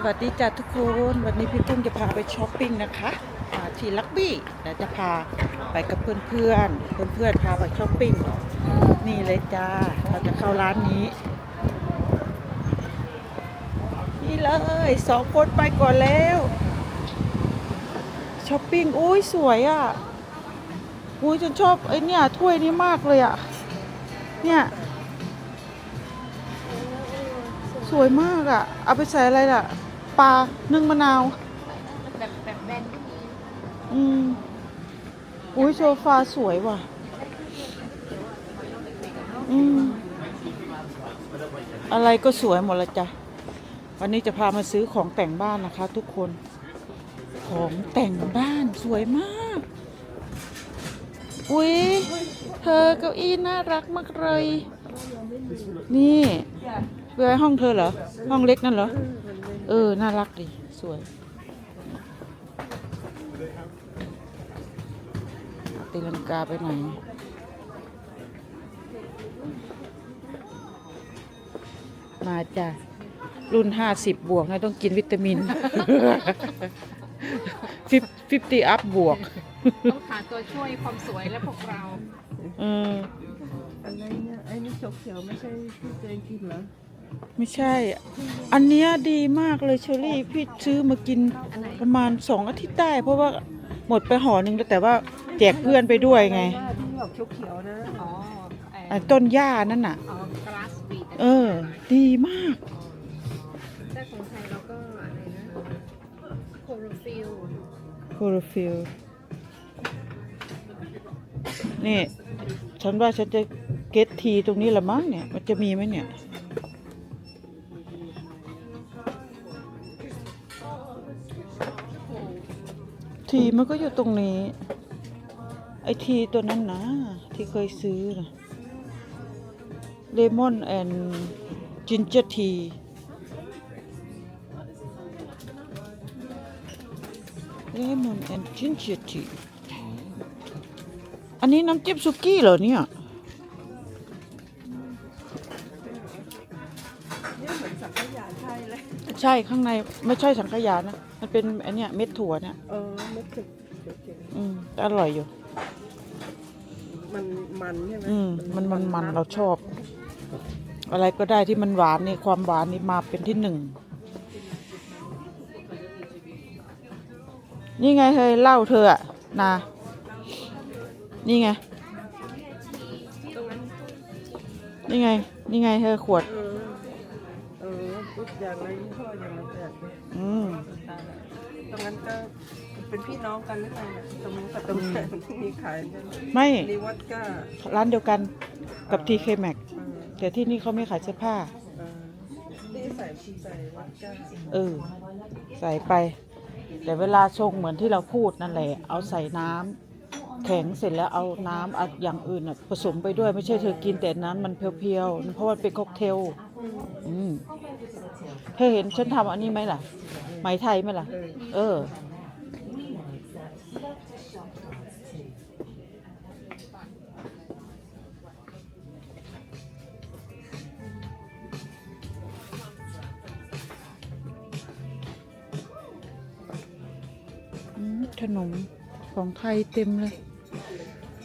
สวัสดีจ้าทุกคน วันนี้พี่ปุ้มจะพาไปช้อปปิ้งนะคะที่ลักบี้แล้วจะพาไปกับเพื่อนเพื่อนเพื่อนเพื่อนพาไปช้อปปิ้งนี่เลยจ้าเราจะเข้าร้านนี้ นี่เลยสองคนไปก่อนแล้วช้อปปิ้งอุ้ยสวยอะอุ้ยฉันชอบไอ้เนี่ยถ้วยนี้มากเลยอะเนี่ยสวยมากอะ เอาไปใส่อะไรล่ะ ปลานึ่งมะนาว แบบแบบแบนก็มีอืมอุ้ยโซฟาสวยว่ะ อืม อะไรก็สวยหมดละจ้ะ วันนี้จะพามาซื้อของแต่งบ้านนะคะ ทุกคน ของแต่งบ้านสวยมาก อุ้ยเธอเก้าอี้น่ารักมากเลย นี่เพื่อห้องเธอเหรอ ห้องเล็กนั่นเหรอ เออ น่ารักดี สวยตีลังกาไปไหนมาจ้ะรุ่นห้าสิบบวกนะต้องกินวิตามินฟิฟฟิฟตี้อัพบวก ต้องหาตัวช่วยความสวยและพวกเราเอออะไรเนี่ยไอ้นี่จกเขียวไม่ใช่ที่ตัวเองกินเหรอ ไม่ใช่ อันเนี้ยดีมากเลยเชอรี่พี่ซื้อมากินอันไหนประมาณสองอาทิตย์ได้ เพราะว่าหมดไปห่อหนึ่งแล้วแต่ว่าแจกเพื่อนไปด้วยไงว่าที่ออกเขียวๆนะอ๋อไอ้ไอ้ต้นหญ้านั่นน่ะ อ๋อกราสวีดเออ ดีมาก แต่ของไทยเราก็อะไรนะโคโรฟิลโคโรฟิลนี่ ฉันว่าฉันจะเก็ตทีตรงนี้ละมั้งเนี่ย มันจะมีไหมเนี่ย ทีมันก็อยู่ตรงนี้ ไอทีตัวนั้นนะ ที่เคยซื้อนะเลมอนแอนจินเจอร์ทีเลมอนแอนจินเจอร์ทีอันนี้น้ำจิ้มสุกี้เหรอเนี่ยเนี่ยเหมือนสังขยาไทยเลยใช่ข้างในไม่ใช่สังขยานะ มันเป็นอันเนี้ยเม็ดถั่วเนี่ยเออไม่ถึกเขียวอืมแต่อร่อยอยู่ๆมันมันใช่ไหมอืมมันมันมันเราชอบ อะไรก็ได้ที่มันหวานนี่ความหวานนี่มาเป็นที่หนึ่ง นี่ไงเฮ้ยเหล่าเธออะนานี่ไง นี่ไง นี่ไงเธอขวด เออเอ อปุ๊บอย่างละยี่ห้ออย่างละแบบเนี่ยอืมตายละตรงนั้นก็เป็นพี่น้องกันหรือเปล่าเนี่ยตรงนู้นกับตรงนี้ที่มีขายกันไม่นี่วัดก้าร้านเดียวกันกับทีเคแม็กเออแต่ที่นี่เขาไม่ขายเสื้อผ้า เออนี่ใส่ใส่วัดก้าเออ ใส่ไป แต่เวลาชงเหมือนที่เราพูดนั่นแหละ เอาใส่น้ำแข็งเสร็จแล้วเอาน้ำเอาอย่างอื่นน่ะผสมไปด้วยไม่ใช่เธอกินแต่น้ำมันเพียวๆเพราะมันเป็นค็อกเทล อืมเธอเห็นฉันทำอันนี้ไหมล่ะ ไหมไทยไหมล่ะ เออ อืมขนมของไทยเต็มเลย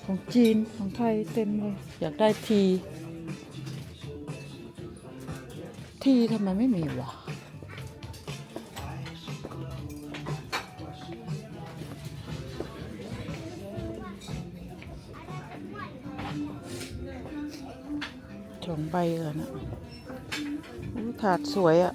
ของจีนของไทยเต็มเลย อยากได้ที ทีทำไมไม่มีวะสองใบเลยนะถาดสวยอะ่ะ